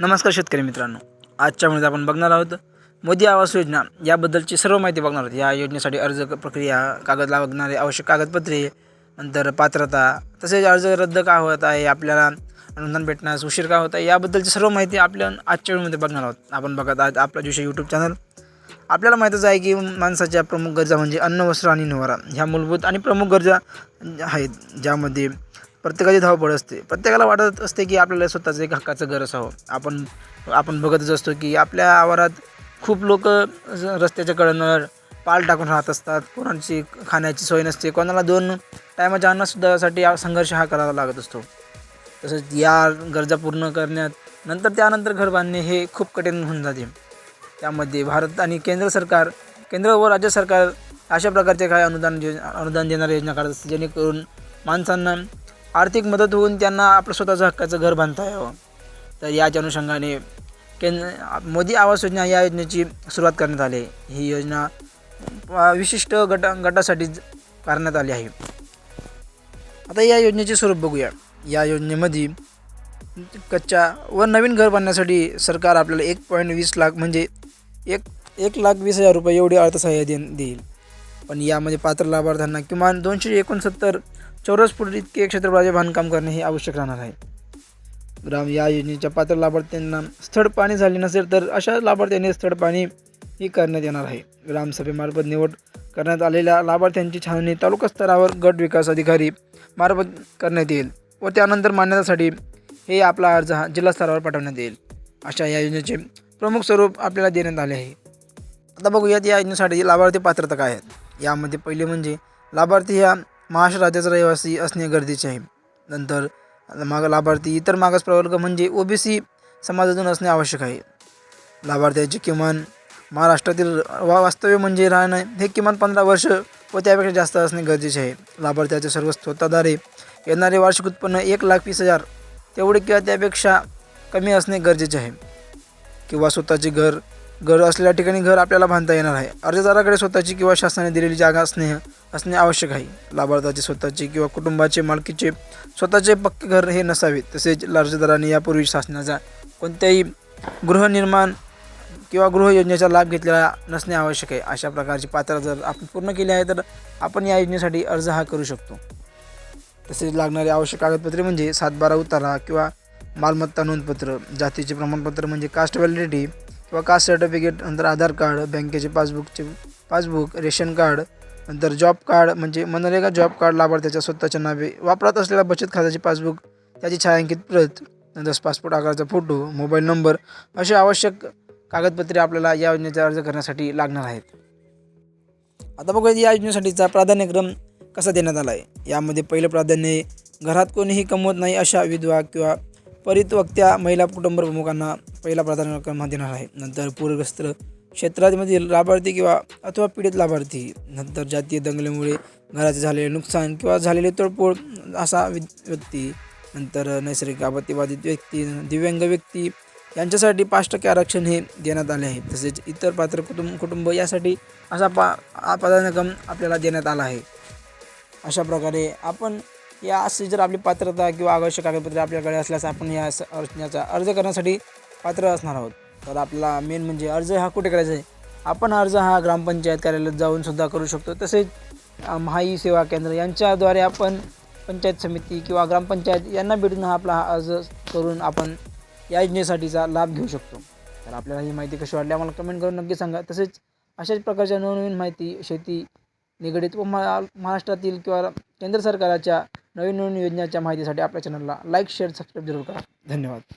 नमस्कार शेतकरी मित्रांनो. आजच्या वेळेस आपण बघणार आहोत मोदी आवास योजना. याबद्दलची सर्व माहिती बघणार आहोत. या योजनेसाठी अर्ज प्रक्रिया कागद लागणारे आवश्यक कागदपत्रे नंतर पात्रता तसेच अर्ज रद्द का होत आहे आपल्याला अनुदान भेटण्यास उशीर का होत आहे याबद्दलची सर्व माहिती आपल्या आजच्या वेळेमध्ये बघणार आहोत. आपण बघत आहात आपला दिवशी यूट्यूब चॅनल आपल्याला माहीतच आहे की माणसाच्या प्रमुख गरजा म्हणजे अन्न वस्त्र आणि निवारा ह्या मूलभूत आणि प्रमुख गरजा आहेत ज्यामध्ये प्रत्येकाची धावपळ असते. प्रत्येकाला वाटत असते की आपल्याला स्वतःचं एक हक्काचं घर असावं. आपण आपण बघतच असतो की आपल्या आवारात खूप लोक रस्त्याच्या कडेनं पाल टाकून राहत असतात. कोणाची खाण्याची सोय नसते. कोणाला दोन टायमाच्या अन्नसुद्धासाठी संघर्ष हा करावा लागत असतो. तसंच या गरजा पूर्ण करण्यात नंतर त्यानंतर घर बांधणे हे खूप कठीण होऊन जाते. त्यामध्ये भारत आणि केंद्र सरकार केंद्र व राज्य सरकार अशा प्रकारचे काही अनुदान योजना अनुदान देणाऱ्या योजना काढत असते जेणेकरून माणसांना आर्थिक मदत होऊन त्यांना आपलं स्वतःचं हक्काचं घर बांधता यावं. तर याच्या अनुषंगाने केंद्र मोदी आवास योजना या योजनेची सुरुवात करण्यात आली आहे. ही योजना विशिष्ट गटा गटासाठी करण्यात आली आहे. आता या योजनेचे स्वरूप बघूया. या योजनेमध्ये कच्च्या व नवीन घर बांधण्यासाठी सरकार आपल्याला एक पॉईंट वीस लाख म्हणजे एक एक लाख वीस हजार रुपये एवढी अर्थसहाय्य दे देईल. पण यामध्ये पात्र लाभार्थ्यांना किमान दोनशे एकोणसत्तर चौरस फूट इतके क्षेत्रफळाचे बांधकाम करणे हे आवश्यक राहणार आहे. ग्राम या योजनेच्या पात्र लाभार्थ्यांना स्थळ पाणी झाले नसेल तर अशा लाभार्थ्यांनी स्थळ पाणी ही करण्यात येणार आहे. ग्रामसभेमार्फत निवड करण्यात आलेल्या लाभार्थ्यांची छाननी तालुका स्तरावर गट विकास अधिकारी मार्फत करण्यात येईल व त्यानंतर मान्यतासाठी हे आपला अर्ज हा जिल्हा स्तरावर पाठवण्यात येईल. अशा या योजनेचे प्रमुख स्वरूप आपल्याला देण्यात आले आहे. आता बघूयात या योजनेसाठी लाभार्थी पात्रता काय आहेत? यामध्ये पहिले म्हणजे लाभार्थी ह्या महाराष्ट्र राज्याचा रहिवासी असणे गरजेचे आहे. नंतर माग लाभार्थी इतर मागास प्रवर्ग म्हणजे ओबीसी समाजातून असणे आवश्यक आहे. लाभार्थ्याचे किमान महाराष्ट्रातील वा वास्तव्य म्हणजे राहणं हे किमान पंधरा वर्ष व त्यापेक्षा जास्त असणे गरजेचे आहे. लाभार्थ्याचे सर्व स्वतःद्वारे येणारे वार्षिक उत्पन्न एक लाख वीस हजार तेवढे किंवा त्यापेक्षा कमी असणे गरजेचे आहे. किंवा स्वतःचे घर घर असलेल्या ठिकाणी घर आपल्याला बांधता येणार आहे. अर्जदाराकडे स्वतःची किंवा शासनाने दिलेली जागा असणे असणे आवश्यक आहे. लाभार्थ्याचे स्वतःचे किंवा कुटुंबाचे मालकीचे स्वतःचे पक्के घर हे नसावे तसेच अर्जदाराने यापूर्वी शासनाचा कोणत्याही गृहनिर्माण किंवा गृह योजनेचा लाभ घेतलेला नसणे आवश्यक आहे. अशा प्रकारची पात्र जर आपण पूर्ण केली आहे तर आपण या योजनेसाठी अर्ज हा करू शकतो. तसेच लागणारे आवश्यक कागदपत्रे म्हणजे सातबारा उतारा किंवा मालमत्ता नोंदपत्र जातीचे प्रमाणपत्र म्हणजे कास्ट व्हॅलिडिटी किंवा कास्ट सर्टिफिकेट नंतर आधार कार्ड बँकेचे पासबुकचे पासबुक रेशन कार्ड नंतर जॉब कार्ड म्हणजे मनरेगा जॉब कार्ड लाभार्थ्याच्या स्वतःच्या नावे वापरात असलेल्या बचत खात्याचे पासबुक त्याची छायांकित प्रत नंतर पासपोर्ट आकाराचा फोटो मोबाईल नंबर असे आवश्यक कागदपत्रे आपल्याला या योजनेचा अर्ज करण्यासाठी लागणार आहेत. आता बघूया या योजनेसाठीचा प्राधान्यक्रम कसा देण्यात आला आहे यामध्ये पहिलं प्राधान्य घरात कोणीही कमवत नाही अशा विधवा किंवा परितवक्त्या महिला कुटुंब प्रमुखांना पहिला प्राधान्यक्रम देणार आहे. नंतर पूरग्रस्त क्षेत्रामधील लाभार्थी किंवा अथवा पीडित लाभार्थी नंतर जातीय दंगलीमुळे घराचे झालेले नुकसान किंवा झालेले तोडफोड असा वि- व्यक्ती नंतर नैसर्गिक आपत्तीबाधित व्यक्ती दिव्यांग व्यक्ती यांच्यासाठी पाच टक्के आरक्षण हे देण्यात आले आहे. तसेच इतर पात्र कुटुंब कुटुंब यासाठी असा पा प्राधान्यक्रम आपल्याला देण्यात आला आहे. अशा प्रकारे आपण या अशी जर आपली पात्रता किंवा आवश्यक कागदपत्रे आपल्याकडे असल्यास आपण या स- अर्ज करण्यासाठी पात्र असणार आहोत. तर आपला मेन म्हणजे अर्ज हा कुठे करायचा आहे? आपण अर्ज हा ग्रामपंचायत कार्यालयात जाऊन सुद्धा करू शकतो. तसेच महाई सेवा केंद्र यांच्याद्वारे आपण पंचायत समिती किंवा ग्रामपंचायत यांना भेटून हा आपला हा अर्ज करून आपण या योजनेसाठीचा लाभ घेऊ शकतो. तर आपल्याला ही माहिती कशी वाटली आम्हाला कमेंट करून नक्की सांगा. तसेच अशाच प्रकारच्या नवनवीन माहिती शेती निगडीत व महा महाराष्ट्रातील किंवा केंद्र सरकारच्या नवीन नवीन योजनाच्या माहितीसाठी आपल्या चॅनलला लाईक शेअर सबस्क्राईब जरूर करा. धन्यवाद.